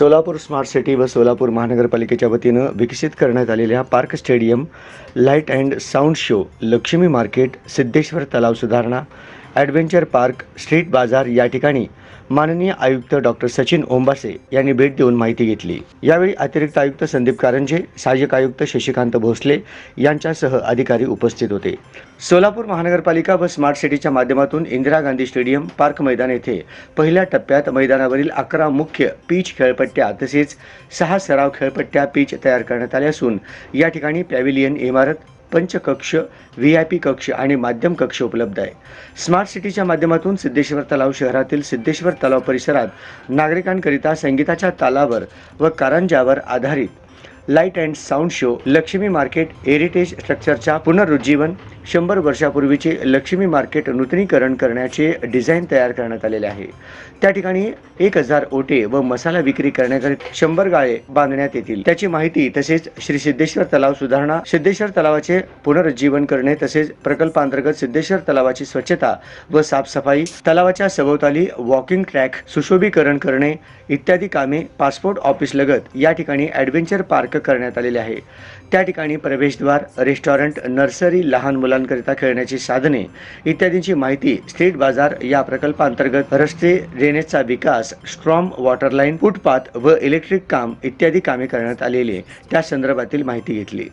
Solapur smart city व सोलापूर महानगरपालिकेच्या वतीनं विकसित करण्यात आलेल्या park stadium light and sound show Lakshmi market Siddheshwar तलाव सुधारणा ॲडव्हेंचर पार्क स्ट्रीट बाजार या ठिकाणी माननीय आयुक्त डॉक्टर सचिन ओंबासे यांनी भेट देऊन माहिती घेतली. यावेळी अतिरिक्त आयुक्त संदीप कारंजे सहाय्यक आयुक्त शशिकांत भोसले यांच्यासह अधिकारी उपस्थित होते. सोलापूर महानगरपालिका व स्मार्ट सिटीच्या माध्यमातून इंदिरा गांधी स्टेडियम पार्क मैदान येथे पहिल्या टप्प्यात मैदानावरील अकरा मुख्य पीच खेळपट्ट्या तसेच सहा सराव खेळपट्ट्या पीच तयार करण्यात आल्या असून या ठिकाणी पॅव्हिलियन इमारत पंचकक्ष व्ही आय पी कक्ष आणि माध्यम कक्ष उपलब्ध आहे. स्मार्ट सिटीच्या माध्यमातून सिद्धेश्वर तलाव शहरातील सिद्धेश्वर तलाव परिसरात नागरिकांकरिता संगीताच्या तालावर व कारंजावर आधारित light and sound show Lakshmi market heritage स्ट्रक्चरच्या पुनरुज्जीवन शंभर वर्षापूर्वीचे लक्ष्मी मार्केट नूतनीकरण करण्याचे डिझाईन तयार करण्यात आलेले आहे. त्या ठिकाणी एक हजार ओटे व मसाला विक्री करण्याकरिता शंभर गाळे बांधण्यात येतील. त्याची माहिती तसेच श्री सिद्धेश्वर तलाव सुधारणा सिद्धेश्वर तलावाचे पुनरुज्जीवन करणे तसेच प्रकल्पांतर्गत सिद्धेश्वर तलावाची स्वच्छता व साफसफाई तलावाच्या सभोवताली वॉकिंग ट्रॅक सुशोभीकरण करणे इत्यादी कामे पासपोर्ट ऑफिस लगत या ठिकाणी ॲडव्हेंचर पार्क करण्यात आलेले आहे. त्या ठिकाणी प्रवेशद्वार रेस्टॉरंट नर्सरी लहान मुलांकरिता खेळण्याची साधने इत्यादींची माहिती स्ट्रीट बाजार या प्रकल्पांतर्गत रस्ते ड्रेनेजचा विकास स्ट्रॉम वॉटर लाईन फुटपाथ व इलेक्ट्रिक काम इत्यादी कामे करण्यात आलेली त्या संदर्भातील माहिती घेतली.